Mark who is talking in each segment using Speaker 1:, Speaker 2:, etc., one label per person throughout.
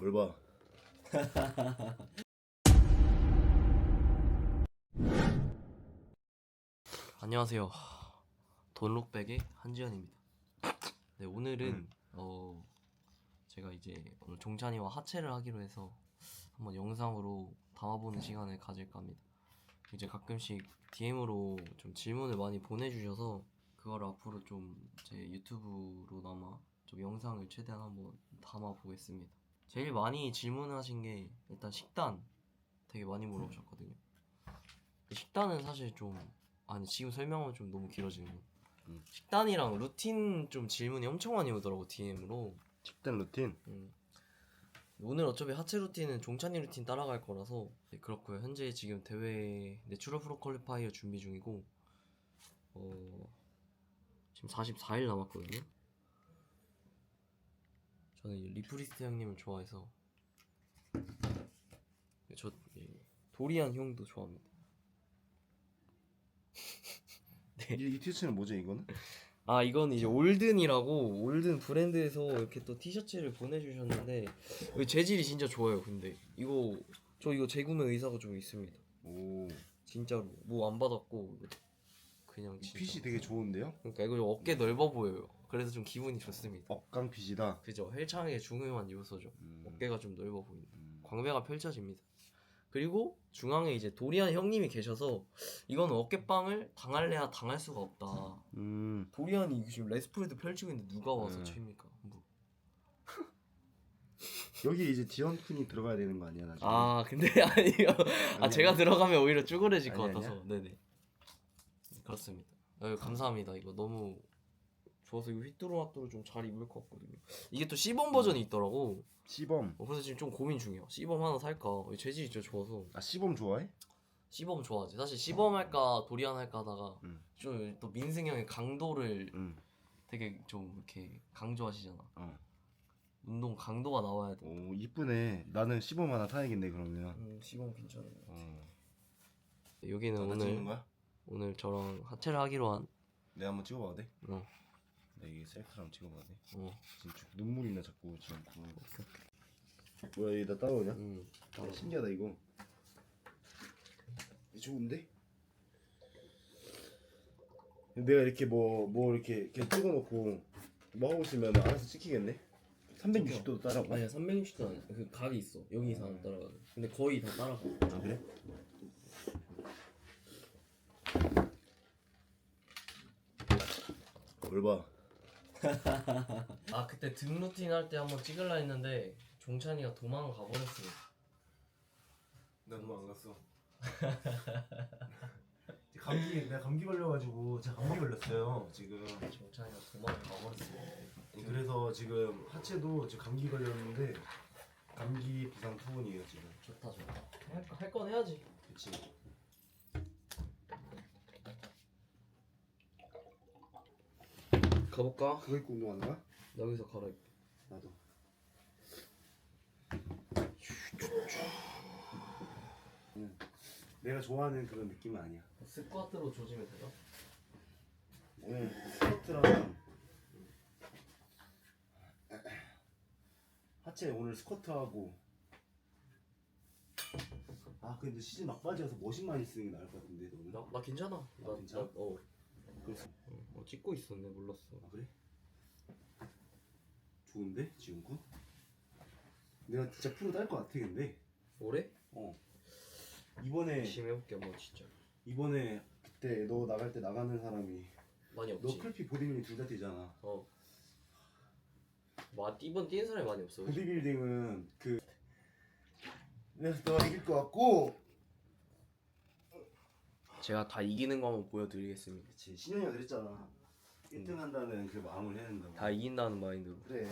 Speaker 1: 뭘 봐?
Speaker 2: 안녕하세요. 돈록백의 한지현입니다. 네, 오늘은 어 제가 이제 오늘 종찬이와 하체를 하기로 해서 한번 영상으로 담아보는 시간을 가질까 합니다. 이제 가끔씩 DM으로 좀 질문을 많이 보내주셔서 그걸 앞으로 좀 제 유튜브로나마 좀 영상을 최대한 한번 담아 보겠습니다. 제일 많이 질문하신 게 일단 식단 되게 많이 물어보셨거든요. 식단은 사실 좀 아니 지금 설명은 좀 너무 길어지는 거.
Speaker 1: 음.
Speaker 2: 식단이랑 루틴 좀 질문이 엄청 많이 오더라고 DM으로.
Speaker 1: 식단 루틴?
Speaker 2: 음. 오늘 어차피 하체 루틴은 종찬이 루틴 따라갈 거라서 네, 그렇고요. 현재 지금 대회 내추럴 프로 퀄리파이어 준비 중이고 어 지금 44일 남았거든요. 저는 이 리프리스트 형님을 좋아해서 저 예, 도리안 형도 좋아합니다. 네.
Speaker 1: 이, 이 티셔츠는 뭐죠 이거는?
Speaker 2: 아 이건 이제 올든이라고 올든 브랜드에서 이렇게 또 티셔츠를 보내주셨는데 이거 재질이 진짜 좋아요 근데 이거 저 이거 재구매 의사가 좀 있습니다
Speaker 1: 오,
Speaker 2: 진짜로 뭐 안 받았고 그냥
Speaker 1: 이
Speaker 2: 진짜
Speaker 1: 핏이 되게 좋은데요?
Speaker 2: 그러니까 이거 좀 어깨 넓어 보여요 그래서 좀 기분이 좋습니다
Speaker 1: 억강 핏이다.
Speaker 2: 그죠 헬창의 중요한 요소죠
Speaker 1: 음,
Speaker 2: 어깨가 좀 넓어 보인다
Speaker 1: 음.
Speaker 2: 광배가 펼쳐집니다 그리고 중앙에 이제 도리안 형님이 계셔서 이건 어깨빵을 당할래야 당할 수가 없다
Speaker 1: 음,
Speaker 2: 도리안이 지금 레스프레드 펼치고 있는데 누가 와서
Speaker 1: 네.
Speaker 2: 칩니까? 뭐.
Speaker 1: 여기 이제 디언쿤이 들어가야 되는 거 아니야 나중에?
Speaker 2: 아 근데 아니요. 아
Speaker 1: 아니,
Speaker 2: 제가
Speaker 1: 아니.
Speaker 2: 들어가면 오히려 쭈그려질 것
Speaker 1: 아니,
Speaker 2: 같아서. 네네. 그렇습니다. 어, 감사합니다. 이거 너무 좋아서 이거 휘뚜루마뚜루 좀 잘 입을 것 같거든요. 이게 또 시범 버전이 있더라고.
Speaker 1: 시범.
Speaker 2: 어, 그래서 지금 좀 고민 중이에요. 시범 하나 살까? 이 재질이 진짜 좋아서
Speaker 1: 아 시범 좋아해?
Speaker 2: 시범 좋아하지. 사실 시범 할까 도리안 할까 하다가
Speaker 1: 음,
Speaker 2: 좀 또 민승 형의 강도를
Speaker 1: 음,
Speaker 2: 되게 좀 이렇게 강조하시잖아.
Speaker 1: 어.
Speaker 2: 운동 강도가 나와야 돼.
Speaker 1: 오 이쁘네. 나는 시범 하나 사야겠네 그러면.
Speaker 2: 음, 시범 괜찮아요.
Speaker 1: 어.
Speaker 2: 여기는
Speaker 1: 나 찍는
Speaker 2: 오늘
Speaker 1: 거야?
Speaker 2: 오늘 저랑 하체를 하기로 한
Speaker 1: 내가 한번 찍어봐도 돼?
Speaker 2: 어,
Speaker 1: 나 이게 한번 찍어봐도 돼?
Speaker 2: 어,
Speaker 1: 지금 좀 눈물이 나 자꾸 지금. 뭐야 여기다 따라오냐?
Speaker 2: 음,
Speaker 1: 아, 신기하다 이거. 좋은데? 내가 이렇게 뭐뭐 이렇게 이렇게 찍어놓고 뭐 하고 있으면 알아서 찍히겠네? 360도 따라가?
Speaker 2: 아니야 360도 아니야 그 각이 있어 여기 이상 안 따라가 근데 거의 다 따라가
Speaker 1: 아 그래? 뭘 봐?
Speaker 2: 아 그때 등 루틴 할 때 한번 찍을라 했는데 종찬이가 도망가 버렸어요
Speaker 1: 나 너무 안 갔어. 감기 내가 감기 걸려가지고 제가 감기 걸렸어요 지금.
Speaker 2: 종찬이가 도망가 버렸어요
Speaker 1: 그래서 지금 하체도 지금 감기 걸렸는데 감기 비상 투혼이에요 지금.
Speaker 2: 좋다 좋다 할 건 해야지
Speaker 1: 그치.
Speaker 2: 가볼까?
Speaker 1: 그거 입고 운동하는 거야?
Speaker 2: 여기서 갈아입
Speaker 1: 나도. 응. 내가 좋아하는 그런 느낌은 아니야.
Speaker 2: 스쿼트로 조지면 되나?
Speaker 1: 오늘 스쿼트랑 하체 오늘 스쿼트 하고 아 근데 시즌 막바지여서 머신 많이 쓰는 게 나을 것 같은데 너는?
Speaker 2: 나, 나 괜찮아 나,
Speaker 1: 괜찮아?
Speaker 2: 나, 어,
Speaker 1: 그래서
Speaker 2: 어, 어, 찍고 있었네 몰랐어
Speaker 1: 아 그래? 좋은데 지금군? 내가 진짜 프로 딸 것 같아 근데
Speaker 2: 올해?
Speaker 1: 어 이번에
Speaker 2: 열심히 해볼게 한번 진짜
Speaker 1: 이번에 그때 너 나갈 때 나가는 사람이
Speaker 2: 많이
Speaker 1: 너
Speaker 2: 없지
Speaker 1: 클피 보디빌딩 둘 다 뛰잖아
Speaker 2: 어. 와 이번 뛰는 사람이 많이 없어. 그치?
Speaker 1: 보디빌딩은 그 내가 너가 이길 것 같고
Speaker 2: 제가 다 이기는 거 한번 보여드리겠습니다.
Speaker 1: 그치 신현이가 그랬잖아. 1등 한다는 그 마음을 해야 된다고.
Speaker 2: 다 이긴다는 마인드로.
Speaker 1: 그래.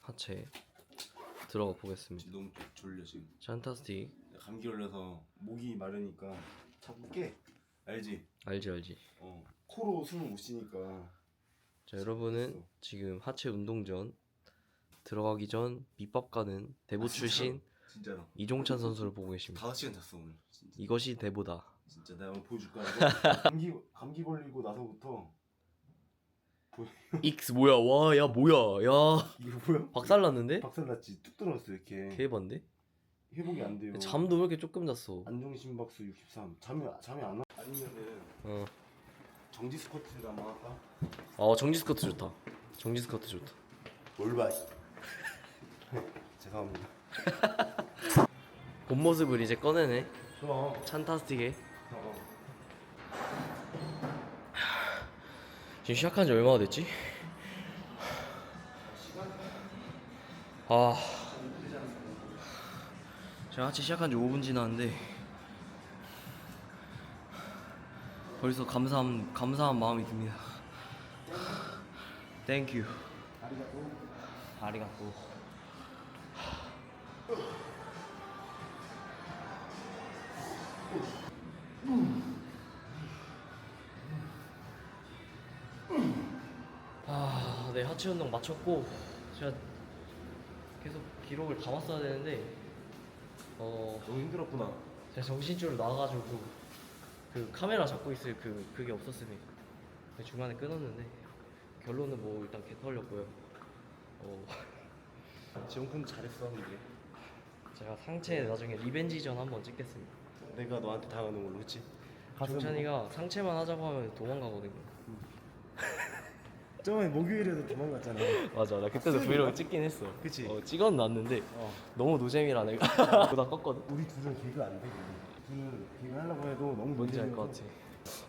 Speaker 2: 하체 들어가 보겠습니다.
Speaker 1: 너무 좀 졸려 지금.
Speaker 2: 찬타스틱
Speaker 1: 감기 걸려서 목이 마르니까 자꾸 깨. 알지?
Speaker 2: 알지 알지.
Speaker 1: 어 코로 숨을 못 쉬니까.
Speaker 2: 자 여러분은 지금 하체 운동 전 들어가기 전 밑밥 가는 대부
Speaker 1: 아,
Speaker 2: 출신
Speaker 1: 진짜로?
Speaker 2: 이종찬 선수를 보고 계십니다.
Speaker 1: 5시간 잤어 오늘. 진짜.
Speaker 2: 이것이 대보다.
Speaker 1: 진짜 내가 오늘 보여줄 거야 이거. 감기 감기 걸리고 나서부터
Speaker 2: X 뭐야 와 야 뭐야 야
Speaker 1: 이거 뭐야?
Speaker 2: 박살났는데?
Speaker 1: 박살났지. 뚝 떨어졌어 이렇게.
Speaker 2: 개반데?
Speaker 1: 회복이 안 돼요.
Speaker 2: 잠도 왜 이렇게 조금 잤어
Speaker 1: 안정 심박수 63. 잠이 잠이 안 와. 아니면은
Speaker 2: 어.
Speaker 1: 정지 스쿼트를 한번 할까?
Speaker 2: 어 정지 스커트 좋다 정지 스커트 좋다
Speaker 1: 뭘 봐. 죄송합니다.
Speaker 2: 본 모습을 이제 꺼내네
Speaker 1: 그럼.
Speaker 2: 찬타스틱에
Speaker 1: 어.
Speaker 2: 지금 시작한 지 얼마나 됐지? 아 제가 같이 시작한 지 5분 지났는데 벌써 감사한 감사한 마음이 듭니다. 땡큐. 아리가또. 아, 네 하체 운동 마쳤고 제가 계속 기록을 담았어야 되는데 어
Speaker 1: 너무 힘들었구나.
Speaker 2: 제가 정신줄을 나와가지고 그 카메라 잡고 있을 그 그게 없었으니 그 중간에 끊었는데 결론은 뭐 일단 개 털렸고요. 어
Speaker 1: 지원군 잘했어 근데.
Speaker 2: 제가 상체 나중에 리벤지전 한번 찍겠습니다.
Speaker 1: 내가 너한테 당하는 걸로 그렇지?
Speaker 2: 종찬이가 상체만 하자고 하면 도망가거든요.
Speaker 1: 저번에 목요일에도 도망갔잖아.
Speaker 2: 맞아, 나 그때도 브이로그 찍긴 했어.
Speaker 1: 그치?
Speaker 2: 어, 찍어놨는데
Speaker 1: 어.
Speaker 2: 너무 노잼이라 내가 보다 껐거든.
Speaker 1: 우리 둘은 개그 안 돼. 둘은 개그 하려고 해도 너무
Speaker 2: 뭔지 알 것. 같아.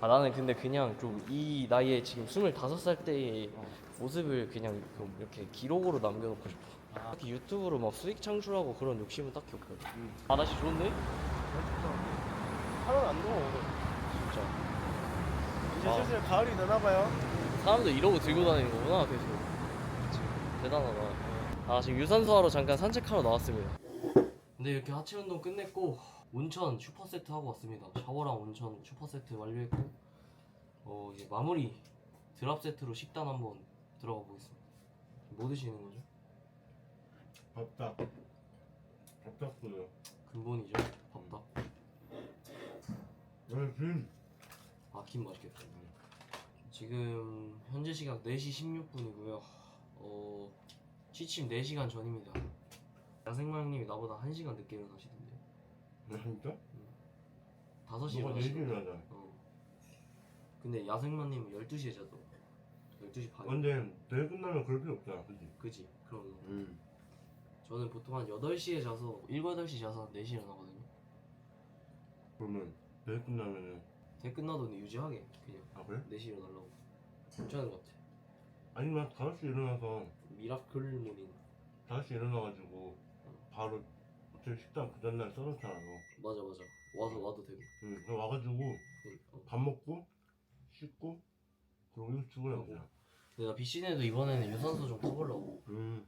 Speaker 2: 아 나는 근데 그냥 좀 이 나이에 지금 25살 때의
Speaker 1: 어.
Speaker 2: 모습을 그냥 좀 이렇게 기록으로 남겨놓고 싶어.
Speaker 1: 아.
Speaker 2: 딱히 유튜브로 막 수익 창출하고 그런 욕심은 딱히 없거든.
Speaker 1: 응.
Speaker 2: 아 날씨 좋은데?
Speaker 1: 하나도 안 더워.
Speaker 2: 진짜.
Speaker 1: 이제
Speaker 2: 아.
Speaker 1: 슬슬 가을이 되나 봐요.
Speaker 2: 사람들 이러고 들고 다니는 거구나 계속. 대단하다. 아 지금 유산소 하러 잠깐 산책하러 나왔습니다. 근데 이렇게 하체 운동 끝냈고 온천 슈퍼 세트 하고 왔습니다. 샤워랑 온천 슈퍼 세트 완료했고 어 이제 마무리 드랍 세트로 식단 한번 들어가 보겠습니다. 뭐 드시는 거죠?
Speaker 1: 밥딱. 밥딱 끓여.
Speaker 2: 근본이죠. 밥밥.
Speaker 1: 왜 김?
Speaker 2: 아, 김 맛있겠다. 지금 현재 시각 4시 16분이고요. 어, 취침 4시간 전입니다. 야생마님이 나보다 1시간 늦게 일어나시던데요.
Speaker 1: 진짜?
Speaker 2: 5시에
Speaker 1: 너가
Speaker 2: 일어나시고.
Speaker 1: 4시에 일어나자.
Speaker 2: 어. 근데 야생마님은 12시에 자도 12시 반.
Speaker 1: 근데 대회 끝나면 그럴 필요 없잖아. 그지?
Speaker 2: 그지? 그럼
Speaker 1: 응.
Speaker 2: 저는 보통 한 8시에 자서 7, 8시 자서 한 4시에 일어나거든요.
Speaker 1: 그러면 대회 끝나면은
Speaker 2: 대 끝나도 유지하게 그냥
Speaker 1: 아 그래?
Speaker 2: 4시에 일어나려고. 괜찮은 것 같아.
Speaker 1: 아니면 5시 일어나서
Speaker 2: 미라클 모닝.
Speaker 1: 5시 일어나가지고 바로 제 식당 그 전날 너.
Speaker 2: 맞아 맞아. 와서 와도 되고.
Speaker 1: 응. 그럼 와가지고
Speaker 2: 어.
Speaker 1: 밥 먹고 씻고 그리고 일찍 출근하면 되잖아.
Speaker 2: 근데 나 비신에도 이번에는 유산소 좀 타보려고.
Speaker 1: 음.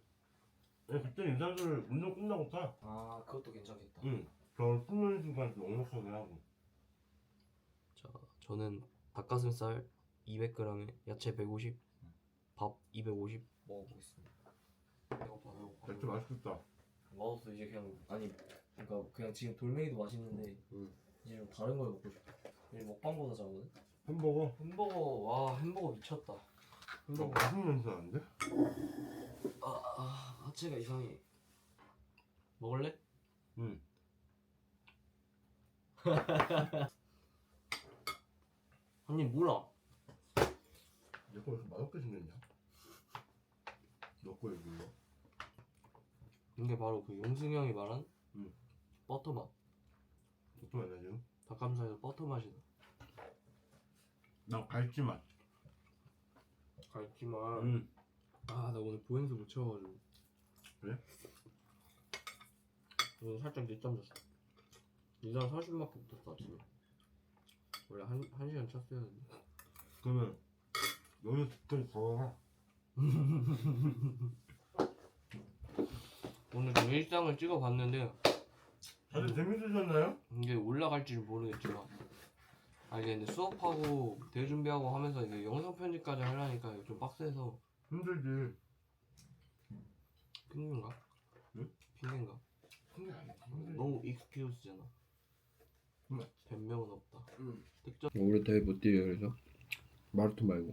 Speaker 1: 야, 그때 인사를 운동 끝나고 타.
Speaker 2: 아 그것도 괜찮겠다.
Speaker 1: 응. 저 수면 좀 넉넉하게 하고.
Speaker 2: 자 저는 닭가슴살 200g에 야채 150, 밥 250 먹어보겠습니다. 배고파 배고파.
Speaker 1: 진짜 맛있겠다.
Speaker 2: 맛없어 이제 그냥 아니 그러니까 그냥 지금 돌멩이도 맛있는데
Speaker 1: 응.
Speaker 2: 이제 좀 다른 걸 먹고 싶어. 이제 먹방보다 잘하거든.
Speaker 1: 햄버거.
Speaker 2: 햄버거 와 햄버거 미쳤다.
Speaker 1: 너
Speaker 2: 햄버거
Speaker 1: 맛있는 냄새 나는데?
Speaker 2: 아, 아 하체가 이상해. 먹을래?
Speaker 1: 응.
Speaker 2: 아니 몰라.
Speaker 1: 내거 왜 이렇게 맛없게 생겼냐? 너거 여기 이거.
Speaker 2: 이게 바로 그 용승이 형이 말한
Speaker 1: 응.
Speaker 2: 버터 맛.
Speaker 1: 어떤 맛이야 지금?
Speaker 2: 닭가슴살에서 버터 맛이다.
Speaker 1: 나 갈치 맛.
Speaker 2: 갈지만
Speaker 1: 응.
Speaker 2: 아나 오늘 보행수 못 채워가지고
Speaker 1: 그래?
Speaker 2: 오늘 살짝 늦잠 잤어. 2시 40분밖에 못 잤어 아침에. 원래 한, 한 시간 찼어야 했는데.
Speaker 1: 그러면 여기 끝까지 걸어가.
Speaker 2: 오늘 좀 일상을 찍어봤는데
Speaker 1: 다들 재밌으셨나요?
Speaker 2: 이게 올라갈지는 모르겠지만 아 이게 근데 수업하고 대회 준비하고 하면서 이게 영상 편집까지 하려니까 좀 빡세서
Speaker 1: 힘들지.
Speaker 2: 핑계인가?
Speaker 1: 응?
Speaker 2: 핑계인가?
Speaker 1: 힘들지.
Speaker 2: 너무 익스큐즈잖아
Speaker 1: 응.
Speaker 2: 변명은 없다
Speaker 1: 응.
Speaker 2: 득점
Speaker 3: 올해 대회 못 뛰어요 그래서 마라톤 말고.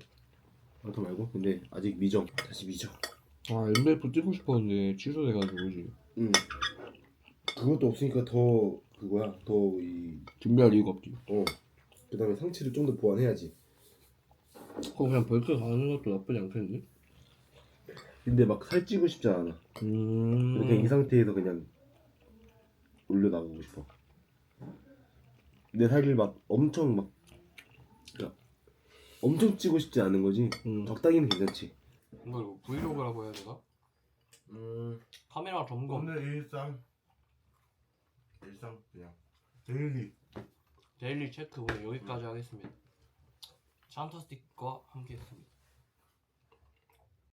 Speaker 1: 방탄 말고? 근데 아직 미정. 다시 미정.
Speaker 3: 아 MF 찍고 싶었는데 취소돼가지고 그지?
Speaker 1: 응. 그것도 없으니까 더 그거야. 더이어
Speaker 3: 준비할 이유가 없지.
Speaker 1: 그다음에 상체를 좀 더 보완해야지.
Speaker 3: 그거 그냥 벌크 가는 것도 나쁘지 않겠는데?
Speaker 1: 근데 막 살찌고 싶지 않아.
Speaker 3: 음.
Speaker 1: 그냥 이 상태에서 그냥 올려나가고 싶어 내 살을 막 엄청 막 그러니까 엄청 찌고 싶지 않은 거지
Speaker 3: 음.
Speaker 1: 적당히는 괜찮지
Speaker 3: 이걸 뭐 브이로그라고 해야 되나?
Speaker 1: 음
Speaker 2: 카메라 점검
Speaker 1: 오늘 일상 일상 그냥 데일리
Speaker 2: 데일리 체크 오늘 여기까지 하겠습니다. 찬토스틱과 함께했습니다.